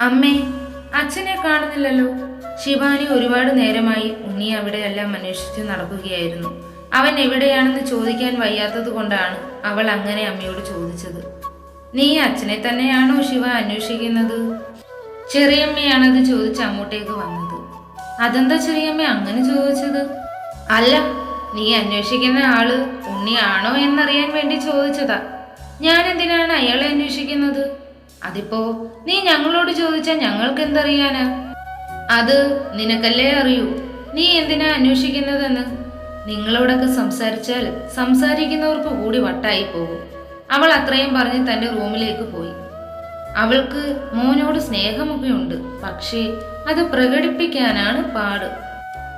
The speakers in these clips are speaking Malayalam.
അമ്മേ അച്ഛനെ കാണുന്നില്ലല്ലോ. ശിവാനി ഒരുപാട് നേരമായി ഉണ്ണി അവിടെയെല്ലാം അന്വേഷിച്ച് നടക്കുകയായിരുന്നു. അവൻ എവിടെയാണെന്ന് ചോദിക്കാൻ വയ്യാത്തത് കൊണ്ടാണ് അവൾ അങ്ങനെ അമ്മയോട് ചോദിച്ചത്. നീ അച്ഛനെ തന്നെയാണോ ശിവ അന്വേഷിക്കുന്നത്? ചെറിയമ്മയാണത് ചോദിച്ച് അങ്ങോട്ടേക്ക് വന്നത്. അതെന്താ ചെറിയമ്മ അങ്ങനെ ചോദിച്ചത്? അല്ല നീ അന്വേഷിക്കുന്ന ആൾ ഉണ്ണിയാണോ എന്നറിയാൻ വേണ്ടി ചോദിച്ചതാ. ഞാൻ എന്തിനാണ് അയാളെ അന്വേഷിക്കുന്നത്? അതിപ്പോ നീ ഞങ്ങളോട് ചോദിച്ചാൽ ഞങ്ങൾക്ക് എന്തറിയാനാ അത് നിനക്കല്ലേ അറിയൂ. നീ എന്തിനാ അന്വേഷിക്കുന്നതെന്ന്? നിങ്ങളോടൊക്കെ സംസാരിച്ചാൽ സംസാരിക്കുന്നവർക്ക് കൂടി വട്ടായി പോകും. അവൾ അത്രയും പറഞ്ഞ് തന്റെ റൂമിലേക്ക് പോയി. അവൾക്ക് മോനോട് സ്നേഹമൊക്കെ ഉണ്ട് പക്ഷേ അത് പ്രകടിപ്പിക്കാനാണ് പാട്.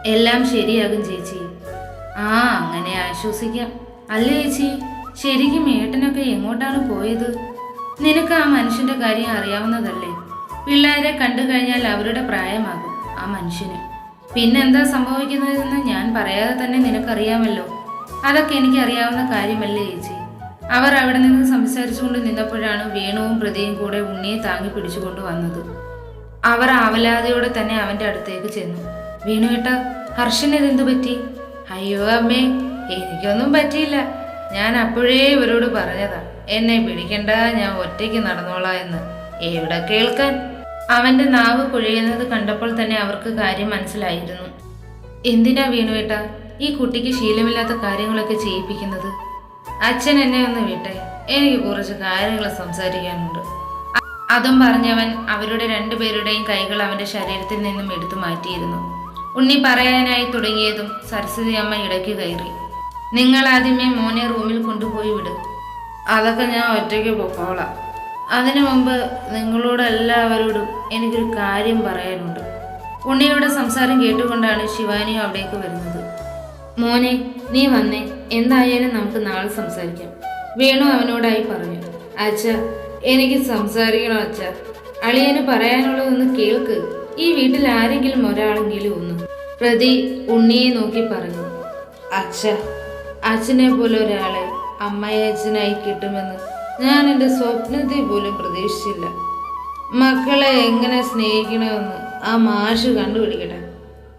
എല്ലാം ശരിയാകും ചേച്ചി. ആ അങ്ങനെ ആശ്വസിക്കാം. അല്ലേ ചേച്ചി? ശരിക്കും ഏട്ടനൊക്കെ എങ്ങോട്ടാണ് പോയത്? നിനക്ക് ആ മനുഷ്യന്റെ കാര്യം അറിയാവുന്നതല്ലേ? പിള്ളേരെ കണ്ടു കഴിഞ്ഞാൽ അവരുടെ പ്രായമാകും ആ മനുഷ്യന്. പിന്നെന്താ സംഭവിക്കുന്നതെന്ന് ഞാൻ പറയാതെ തന്നെ നിനക്കറിയാമല്ലോ. അതൊക്കെ എനിക്ക് അറിയാവുന്ന കാര്യമല്ലേ ചേച്ചി. അവർ അവിടെ നിന്ന് സംസാരിച്ചുകൊണ്ട് നിന്നപ്പോഴാണ് വേണുവും പ്രതിയും കൂടെ ഉണ്ണിയെ താങ്ങി പിടിച്ചുകൊണ്ട് വന്നത്. അവർ ആവലാതെയോടെ തന്നെ അവന്റെ അടുത്തേക്ക് ചെന്നു. വേണുവേട്ട കേട്ട ഇതെന്തു പറ്റി? അയ്യോ അമ്മേ എനിക്കൊന്നും പറ്റിയില്ല. ഞാൻ അപ്പോഴേ ഇവരോട് പറഞ്ഞതാ. എന്നെ പിടിക്കണ്ട ഞാൻ ഒറ്റയ്ക്ക് നടന്നോളാം എന്ന്. എവിടെ കേൾക്കാൻ? അവന്റെ നാവ് കുഴയുന്നത് കണ്ടപ്പോൾ തന്നെ അവർക്ക് കാര്യം മനസ്സിലായിരുന്നു. എന്തിനാ വീണുവേട്ട ഈ കുട്ടിക്ക് ശീലമില്ലാത്ത കാര്യങ്ങളൊക്കെ ചെയ്യിപ്പിക്കുന്നത്? അച്ഛൻ എന്നെ ഒന്ന് വിട്ടെ എനിക്ക് കുറച്ച് കാര്യങ്ങൾ സംസാരിക്കാനുണ്ട്. അതും പറഞ്ഞവൻ അവരുടെ രണ്ടുപേരുടെയും കൈകൾ അവന്റെ ശരീരത്തിൽ നിന്നും എടുത്തു മാറ്റിയിരുന്നു. ഉണ്ണി പറയാനായി തുടങ്ങിയതും സരസ്വതി അമ്മ ഇടയ്ക്ക് കയറി. നിങ്ങൾ ആദ്യമേ മോനെ റൂമിൽ കൊണ്ടുപോയി വിട്. അതൊക്കെ ഞാൻ ഒറ്റയ്ക്ക് പൊക്കോളാം. അതിനു മുമ്പ് നിങ്ങളോട് എല്ലാവരോടും എനിക്കൊരു കാര്യം പറയാനുണ്ട്. ഉണ്ണിയുടെ സംസാരം കേട്ടുകൊണ്ടാണ് ശിവാനിയും അവിടേക്ക് വരുന്നത്. മോനെ നീ വന്നേ. എന്തായാലും നമുക്ക് നാളെ സംസാരിക്കാം. വേണു അവനോടായി പറഞ്ഞു. അച്ഛ എനിക്ക് സംസാരിക്കണം അച്ഛ. അളിയന് പറയാനുള്ളതൊന്ന് കേൾക്ക്. ഈ വീട്ടിൽ ആരെങ്കിലും ഒരാളെങ്കിലും ഒന്ന്. പ്രതി ഉണ്ണിയെ നോക്കി പറഞ്ഞു. അച്ഛ അച്ഛനെ പോലെ ഒരാളെ അമ്മയച്ഛനായി കിട്ടുമെന്ന് ഞാൻ എന്റെ സ്വപ്നത്തിൽ പോലും പ്രതീക്ഷിച്ചില്ല. മക്കളെ എങ്ങനെ സ്നേഹിക്കണമെന്ന് ആ മാഷ് കണ്ടുപിടിക്കട്ടെ.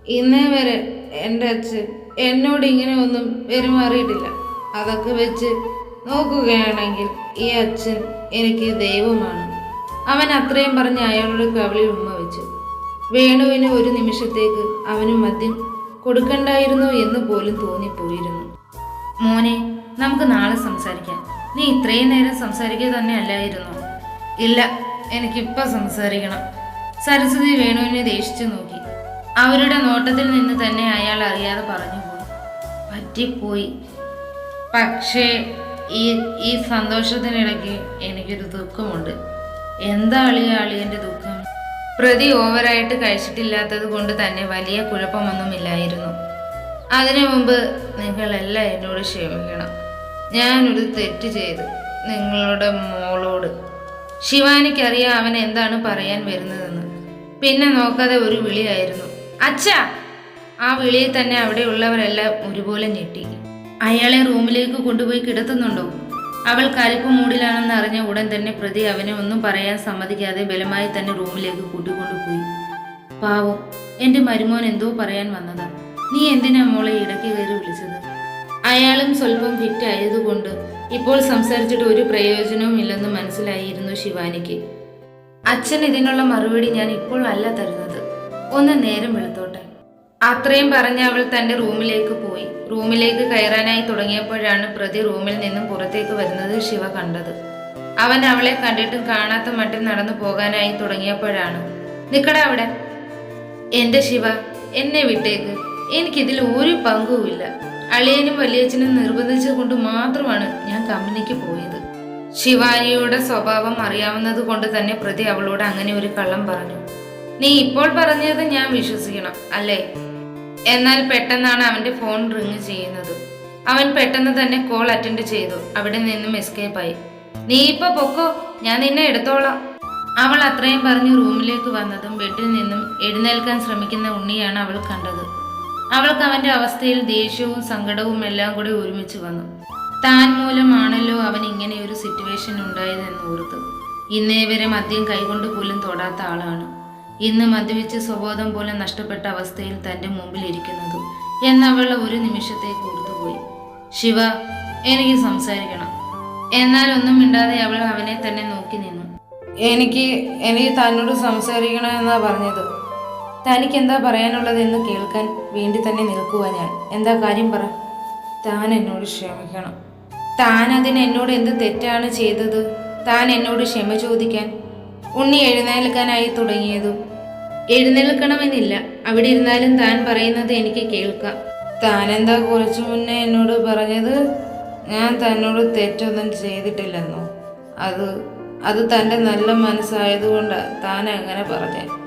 ഇന്നേ വരെ എന്റെ അച്ഛൻ എന്നോട് ഇങ്ങനെ ഒന്നും പെരുമാറിയിട്ടില്ല. അതൊക്കെ വെച്ച് നോക്കുകയാണെങ്കിൽ ഈ അച്ഛൻ എനിക്ക് ദൈവമാണ്. അവൻ അത്രയും പറഞ്ഞ് അയാളുടെ കവിളിൽ ഉമ്മ വെച്ചു. വേണുവിന് ഒരു നിമിഷത്തേക്ക് അവന് മദ്യം കൊടുക്കണ്ടായിരുന്നു എന്ന് പോലും തോന്നിപ്പോയിരുന്നു. മോനെ നമുക്ക് നാളെ സംസാരിക്കാം. നീ ഇത്രയും നേരം സംസാരിക്കുക തന്നെ അല്ലായിരുന്നു ഇല്ല എനിക്കിപ്പോൾ സംസാരിക്കണം. സരസ്വതി വേണുവിനെ ദേഷിച്ചു നോക്കി. അവരുടെ നോട്ടത്തിൽ നിന്ന് തന്നെ അയാൾ അറിയാതെ പറഞ്ഞു പോയി. പറ്റിപ്പോയി. പക്ഷേ ഈ ഈ സന്തോഷത്തിനിടയ്ക്ക് എനിക്കൊരു ദുഃഖമുണ്ട്. എന്താ അളിയ അളിയന്റെ ദുഃഖം? പ്രതി ഓവറായിട്ട് കഴിച്ചിട്ടില്ലാത്തത് കൊണ്ട് തന്നെ വലിയ കുഴപ്പമൊന്നുമില്ലായിരുന്നു. അതിനു മുമ്പ് നിങ്ങളെല്ലാം എന്നോട് ക്ഷമിക്കണം. ഞാനൊരു തെറ്റ് ചെയ്തു നിങ്ങളുടെ മോളോട്. ശിവാനിക്കറിയാം അവൻ എന്താണ് പറയാൻ വരുന്നതെന്ന്. പിന്നെ നോക്കാതെ ഒരു വിളിയായിരുന്നു. അച്ഛ! ആ വിളിയിൽ തന്നെ അവിടെയുള്ളവരെല്ലാം ഒരുപോലെ ഞെട്ടി. അയാളെ റൂമിലേക്ക് കൊണ്ടുപോയി കിടത്തുന്നുണ്ടോ? അവൾ കലിപ്പ് മൂടിലാണെന്ന് അറിഞ്ഞ ഉടൻ തന്നെ പ്രതി അവനെ ഒന്നും പറയാൻ സമ്മതിക്കാതെ ബലമായി തന്നെ റൂമിലേക്ക് കൂട്ടിക്കൊണ്ടുപോയി പാവം എന്റെ മരുമോൻ എന്തോ പറയാൻ വന്നതാ. നീ എന്തിനാ മോളെ ഇടയ്ക്ക് കയറി വിളിച്ചത്? അയാളും സ്വല്പം ഫിറ്റ് ആയതുകൊണ്ട് ഇപ്പോൾ സംസാരിച്ചിട്ട് ഒരു പ്രയോജനവും ഇല്ലെന്ന് മനസ്സിലായിരുന്നു ശിവാനിക്ക്. അച്ഛൻ ഇതിനുള്ള മറുപടി ഞാൻ ഇപ്പോൾ അല്ല തരുന്നത്. ഒന്ന് നേരം വെളുത്തോട്ടെ. അത്രയും പറഞ്ഞ് അവൾ തന്റെ റൂമിലേക്ക് പോയി. റൂമിലേക്ക് കയറാനായി തുടങ്ങിയപ്പോഴാണ് പ്രതി റൂമിൽ നിന്നും പുറത്തേക്ക് വരുന്നത് ശിവ കണ്ടത്. അവൻ അവളെ കണ്ടിട്ടും കാണാത്ത മട്ടിൽ നടന്നു പോകാനായി തുടങ്ങിയപ്പോഴാണ്. നിക്കട അവിടെ. എന്റെ ശിവ എന്നെ വിട്ടേക്ക്. എനിക്കിതിൽ ഒരു പങ്കുമില്ല അളിയനും വലിയച്ഛനും നിർബന്ധിച്ചത് കൊണ്ട് മാത്രമാണ് ഞാൻ കമ്പനിക്ക് പോയത്. ശിവാനിയുടെ സ്വഭാവം അറിയാവുന്നത് കൊണ്ട് തന്നെ പ്രതി അവളോട് അങ്ങനെ ഒരു കള്ളം പറഞ്ഞു. നീ ഇപ്പോൾ പറഞ്ഞത് ഞാൻ വിശ്വസിക്കണം അല്ലേ? എന്നാൽ പെട്ടെന്നാണ് അവന്റെ ഫോൺ റിങ് ചെയ്യുന്നത്. അവൻ പെട്ടെന്ന് തന്നെ കോൾ അറ്റൻഡ് ചെയ്തു. അവിടെ നിന്നും എസ്കേപ്പ് ആയി. നീ ഇപ്പൊ പൊക്കോ? ഞാൻ നിന്നെ എടുത്തോളാം. അവൾ അത്രയും പറഞ്ഞ് റൂമിലേക്ക് വന്നതും ബെഡിൽ നിന്നും എഴുന്നേൽക്കാൻ ശ്രമിക്കുന്ന ഉണ്ണിയാണ് അവൾ കണ്ടത്. അവൾക്ക് അവന്റെ അവസ്ഥയിൽ ദേഷ്യവും സങ്കടവും എല്ലാം കൂടി ഒരുമിച്ച് വന്നു. താൻ മൂലമാണല്ലോ അവൻ ഇങ്ങനെ ഒരു സിറ്റുവേഷൻ ഉണ്ടായതെന്ന് ഓർത്തു. ഇന്നേ വരെ മദ്യം കൈകൊണ്ട് പോലും തൊടാത്ത ആളാണ്. ഇന്ന് മദ്യപിച്ച് സ്വബോധം പോലെ നഷ്ടപ്പെട്ട അവസ്ഥയിൽ തന്റെ മുമ്പിൽ ഇരിക്കുന്നത് എന്നവൾ ഒരു നിമിഷത്തേക്ക് ഓർത്തുപോയി ശിവ എനിക്ക് സംസാരിക്കണം. എന്നാൽ ഒന്നും മിണ്ടാതെ അവൾ അവനെ തന്നെ നോക്കി നിന്നു. എനിക്ക് എനിക്ക് തന്നോട് സംസാരിക്കണമെന്നാ പറഞ്ഞത്. തനിക്ക് എന്താ പറയാനുള്ളതെന്ന് കേൾക്കാൻ വേണ്ടി തന്നെ നിൽക്കുക ഞാൻ. എന്താ കാര്യം പറ. താൻ എന്നോട് ക്ഷമിക്കണം. താൻ അതിന് എന്നോട് എന്ത് തെറ്റാണ് ചെയ്തത്? താൻ എന്നോട് ക്ഷമ ചോദിക്കാൻ ഉണ്ണി എഴുന്നേൽക്കാനായി തുടങ്ങിയതും എഴുന്നേൽക്കണമെന്നില്ല. അവിടെ ഇരുന്നാലും താൻ പറയുന്നത് എനിക്ക് കേൾക്കാം. താൻ എന്താ കുറച്ചു മുന്നേ എന്നോട് പറഞ്ഞത്? ഞാൻ തന്നോട് തെറ്റൊന്നും ചെയ്തിട്ടില്ലെന്നോ. അത് അത് തന്റെ നല്ല മനസ്സായതുകൊണ്ടാണ് താൻ അങ്ങനെ പറഞ്ഞേ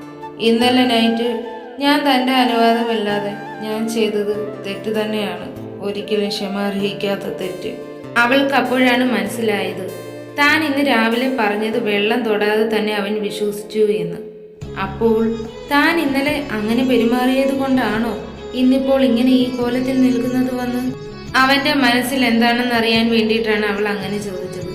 ഇന്നലെ നൈറ്റ് ഞാൻ തന്റെ അനുവാദമില്ലാതെ ഞാൻ ചെയ്തത് തെറ്റ് തന്നെയാണ്. ഒരിക്കലും ക്ഷമ അർഹിക്കാത്ത തെറ്റ്. അവൾക്ക് അപ്പോഴാണ് മനസ്സിലായത്. താൻ ഇന്ന് രാവിലെ പറഞ്ഞത് വെള്ളം തൊടാതെ തന്നെ അവൻ വിശ്വസിച്ചു എന്ന്. അപ്പോൾ താൻ ഇന്നലെ അങ്ങനെ പെരുമാറിയത് കൊണ്ടാണോ ഇന്നിപ്പോൾ ഇങ്ങനെ ഈ കോലത്തിൽ നിൽക്കുന്നത് വന്ന്? അവന്റെ മനസ്സിൽ എന്താണെന്ന് അറിയാൻ വേണ്ടിയിട്ടാണ് അവൾ അങ്ങനെ ചോദിച്ചത്.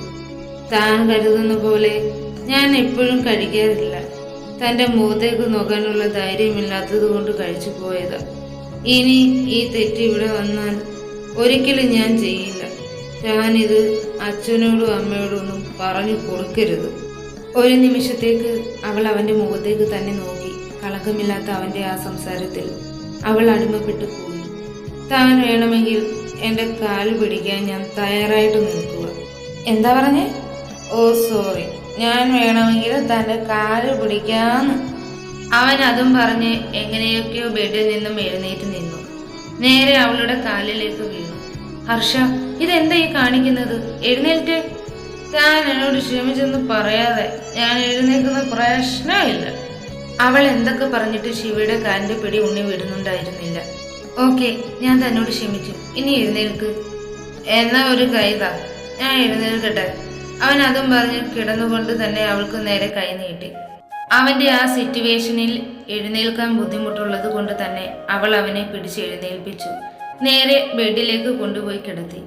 താൻ കരുതുന്ന പോലെ ഞാൻ എപ്പോഴും കഴിക്കാറില്ല. തന്റെ മുഖത്തേക്ക് നോക്കാനുള്ള ധൈര്യമില്ലാത്തത് കൊണ്ട് കഴിച്ചു പോയതാ. ഇനി ഈ തെറ്റ് ഇവിടെ വന്നാൽ ഒരിക്കലും ഞാൻ ചെയ്യില്ല. ഞാനിത് അച്ഛനോടും അമ്മയോടും ഒന്നും പറഞ്ഞു കൊടുക്കരുത്. ഒരു നിമിഷത്തേക്ക് അവൾ അവന്റെ മുഖത്തേക്ക് തന്നെ നോക്കി. കളങ്കമില്ലാത്ത അവന്റെ ആ സംസാരത്തിൽ അവൾ അടിമപ്പെട്ടു പോയി. താൻ വേണമെങ്കിൽ എന്റെ കാൽ പിടിക്കാൻ ഞാൻ തയ്യാറായിട്ട് നിൽക്കുക. എന്താ പറഞ്ഞേ? Oh sorry. ഞാൻ വേണമെങ്കിൽ തന്റെ കാൽ പിടിക്കാന്ന്. അവൻ അതും പറഞ്ഞ് എങ്ങനെയൊക്കെയോ ബെഡിൽ നിന്നും എഴുന്നേറ്റ് നിന്നു. നേരെ അവളുടെ കാലിലേക്ക് വീണു. ഹർഷ ഇതെന്താ ഈ കാണിക്കുന്നത്? എഴുന്നേറ്റ്. താൻ എന്നോട് ക്ഷമിച്ചെന്ന് പറയാതെ ഞാൻ എഴുന്നേൽക്കുന്ന പ്രശ്നമില്ല. അവൾ എന്തൊക്കെ പറഞ്ഞിട്ട് ശിവയുടെ കാലിന്റെ പിടി ഉണ്ണി വിടുന്നുണ്ടായിരുന്നില്ല. ഓക്കെ ഞാൻ തന്നോട് ക്ഷമിച്ചു. ഇനി എഴുന്നേൽക്ക്. എന്നാ ഒരു കൈതാ. ഞാൻ എഴുന്നേൽക്കട്ടെ. അവൻ അതും പറഞ്ഞ് കിടന്നുകൊണ്ട് തന്നെ അവൾക്ക് നേരെ കൈ നീട്ടി. അവന്റെ ആ സിറ്റുവേഷനിൽ എഴുന്നേൽക്കാൻ ബുദ്ധിമുട്ടുള്ളത് കൊണ്ട് തന്നെ അവൾ അവനെ പിടിച്ച് എഴുന്നേൽപ്പിച്ചു. നേരെ ബെഡിലേക്ക് കൊണ്ടുപോയി കിടത്തി.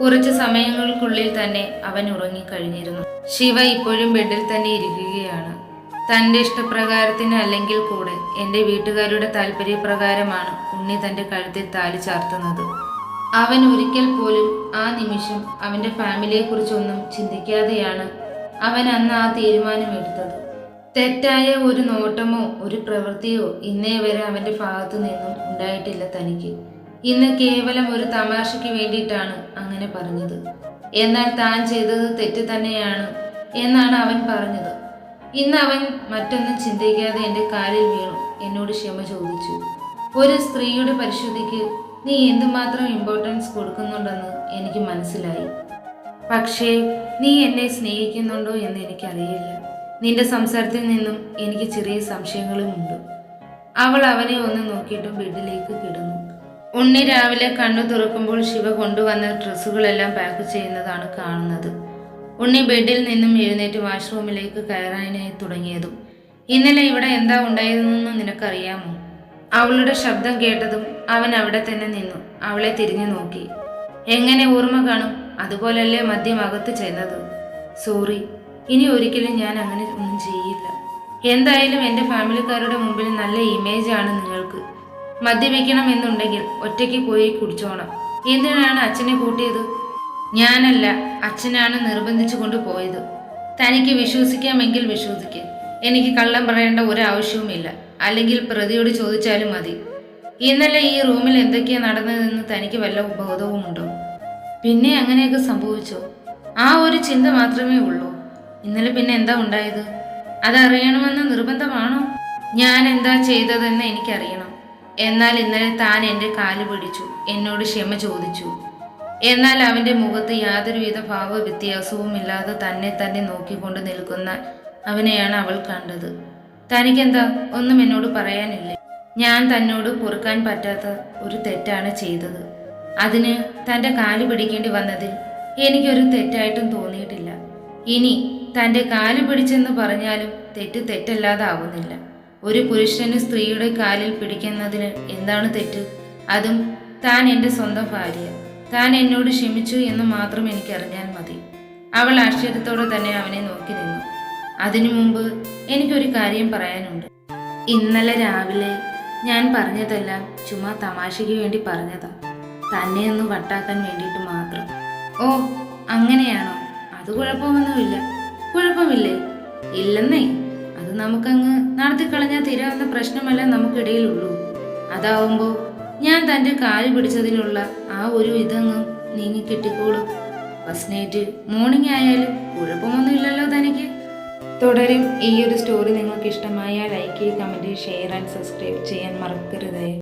കുറച്ച് സമയങ്ങൾക്കുള്ളിൽ തന്നെ അവൻ ഉറങ്ങിക്കഴിഞ്ഞിരുന്നു. ശിവ ഇപ്പോഴും ബെഡിൽ തന്നെ ഇരിക്കുകയാണ്. തന്റെ ഇഷ്ടപ്രകാരത്തിന് അല്ലെങ്കിൽ കൂടെ എന്റെ വീട്ടുകാരുടെ താല്പര്യപ്രകാരമാണ് ഉണ്ണി തന്റെ കഴുത്തിൽ താലി ചാർത്തുന്നത്. അവൻ ഒരിക്കൽ പോലും ആ നിമിഷം അവന്റെ ഫാമിലിയെക്കുറിച്ചൊന്നും ചിന്തിക്കാതെയാണ് അവൻ അന്ന് ആ തീരുമാനമെടുത്തത്. തെറ്റായ ഒരു നോട്ടമോ ഒരു പ്രവൃത്തിയോ ഇന്നേ വരെ അവന്റെ ഭാഗത്തു നിന്നും ഉണ്ടായിട്ടില്ല തനിക്ക്. ഇന്ന് കേവലം ഒരു തമാശയ്ക്ക് വേണ്ടിയിട്ടാണ് അങ്ങനെ പറഞ്ഞത്. എന്നാൽ താൻ ചെയ്തത് തെറ്റ് തന്നെയാണ് എന്നാണ് അവൻ പറഞ്ഞത്. ഇന്ന് അവൻ മറ്റൊന്നും ചിന്തിക്കാതെ എന്റെ കാലിൽ വീണു. എന്നോട് ക്ഷമ ചോദിച്ചു. ഒരു സ്ത്രീയുടെ പരിശുദ്ധിക്ക് നീ എന്തുമാത്രം ഇമ്പോർട്ടൻസ് കൊടുക്കുന്നുണ്ടെന്ന് എനിക്ക് മനസ്സിലായി. പക്ഷേ നീ എന്നെ സ്നേഹിക്കുന്നുണ്ടോ എന്ന് എനിക്കറിയില്ല. നിന്റെ സംസാരത്തിൽ നിന്നും എനിക്ക് ചെറിയ സംശയങ്ങളുമുണ്ട് അവൾ അവനെ ഒന്ന് നോക്കിയിട്ടും ബെഡിലേക്ക് കിടന്നു. ഉണ്ണി രാവിലെ കണ്ണു തുറക്കുമ്പോൾ ശിവ കൊണ്ടുവന്ന ഡ്രസ്സുകളെല്ലാം പാക്ക് ചെയ്യുന്നതാണ് കാണുന്നത്. ഉണ്ണി ബെഡിൽ നിന്നും എഴുന്നേറ്റ് വാഷ്റൂമിലേക്ക് കയറാനായി തുടങ്ങിയതും ഇന്നലെ ഇവിടെ എന്താ ഉണ്ടായതെന്ന് നിനക്കറിയാമോ? അവളുടെ ശബ്ദം കേട്ടതും അവൻ അവിടെ തന്നെ നിന്നു. അവളെ തിരിഞ്ഞു നോക്കി. എങ്ങനെ ഓർമ്മ കാണും? അതുപോലല്ലേ മദ്യം അകത്ത് ചെന്നത്. സോറി ഇനി ഒരിക്കലും ഞാൻ അങ്ങനെ ഒന്നും ചെയ്യില്ല. എന്തായാലും എന്റെ ഫാമിലിക്കാരുടെ മുമ്പിൽ നല്ല ഇമേജ് ആണ് നിങ്ങൾക്ക്. മദ്യപിക്കണം എന്നുണ്ടെങ്കിൽ ഒറ്റയ്ക്ക് പോയി കുടിച്ചോണം. എന്തിനാണ് അച്ഛനെ കൂട്ടിയത്? ഞാനല്ല അച്ഛനാണ് നിർബന്ധിച്ചു കൊണ്ട് കൊണ്ടുപോയത് തനിക്ക് വിശ്വസിക്കാമെങ്കിൽ വിശ്വസിക്കുക എനിക്ക് കള്ളം പറയേണ്ട ഒരു ആവശ്യവുമില്ല. അല്ലെങ്കിൽ പ്രതിയോട് ചോദിച്ചാലും മതി. ഇന്നലെ ഈ റൂമിൽ എന്തൊക്കെയാ നടന്നതെന്ന് തനിക്ക് വല്ല ബോധവുമുണ്ടോ പിന്നെ അങ്ങനെയൊക്കെ സംഭവിച്ചോ? ആ ഒരു ചിന്ത മാത്രമേ ഉള്ളൂ. ഇന്നലെ പിന്നെ എന്താ ഉണ്ടായത്? അതറിയണമെന്ന് നിർബന്ധമാണോ? ഞാൻ എന്താ ചെയ്തതെന്ന് എനിക്കറിയണം. എന്നാൽ ഇന്നലെ താൻ എന്റെ കാൽ പിടിച്ചു എന്നോട് ക്ഷമ ചോദിച്ചു. എന്നാൽ അവന്റെ മുഖത്ത് യാതൊരുവിധ ഭാവ വ്യത്യാസവുമില്ലാതെ തന്നെ തന്നെ നോക്കിക്കൊണ്ട് നിൽക്കുന്ന അവനെയാണ് അവൾ കണ്ടത്. തനിക്കെന്താ? ഒന്നും എന്നോട് പറയാനില്ല? ഞാൻ തന്നോട് പൊറുക്കാൻ പറ്റാത്ത ഒരു തെറ്റാണ് ചെയ്തത്. അതിന് തന്റെ കാൽ പിടിക്കേണ്ടി വന്നതിൽ എനിക്കൊരു തെറ്റായിട്ടും തോന്നിയിട്ടില്ല. ഇനി തന്റെ കാൽ പിടിച്ചെന്ന് പറഞ്ഞാലും തെറ്റ് തെറ്റല്ലാതാവുന്നില്ല. ഒരു പുരുഷന് സ്ത്രീയുടെ കാലിൽ പിടിക്കുന്നതിന് എന്താണ് തെറ്റ്? അതും താൻ എന്റെ സ്വന്തം ഭാര്യ. താൻ എന്നോട് ക്ഷമിച്ചു എന്ന് മാത്രം എനിക്കറിഞ്ഞാൽ മതി. അവൾ ആശ്ചര്യത്തോടെ തന്നെ അവനെ നോക്കി നിന്നു. അതിനു മുമ്പ് എനിക്കൊരു കാര്യം പറയാനുണ്ട്. ഇന്നലെ രാവിലെ ഞാൻ പറഞ്ഞതെല്ലാം ചുമ്മാ തമാശയ്ക്ക് വേണ്ടി പറഞ്ഞതാ. തന്നെ ഒന്ന് വട്ടാക്കാൻ വേണ്ടിയിട്ട് മാത്രം. ഓ അങ്ങനെയാണോ? അത് കുഴപ്പമൊന്നുമില്ല. കുഴപ്പമില്ലേ? ഇല്ലെന്നേ. അത് നമുക്കങ്ങ് നടത്തിക്കളഞ്ഞാൽ തീരാവുന്ന പ്രശ്നമല്ല നമുക്കിടയിലുള്ളൂ. അതാവുമ്പോൾ ഞാൻ തന്റെ കാൽ പിടിച്ചതിനുള്ള ആ ഒരു ഇതങ്ങ് നീങ്ങി കിട്ടിക്കോളും. ഫസ്റ്റ് നൈറ്റ് മോർണിംഗ് ആയാലും കുഴപ്പമൊന്നുമില്ലല്ലോ തനിക്ക്. തുടരും. ഈ ഒരു സ്റ്റോറി നിങ്ങൾക്ക് ഇഷ്ടമായാൽ like comment share and subscribe ചെയ്യാൻ മറക്കരുതേ.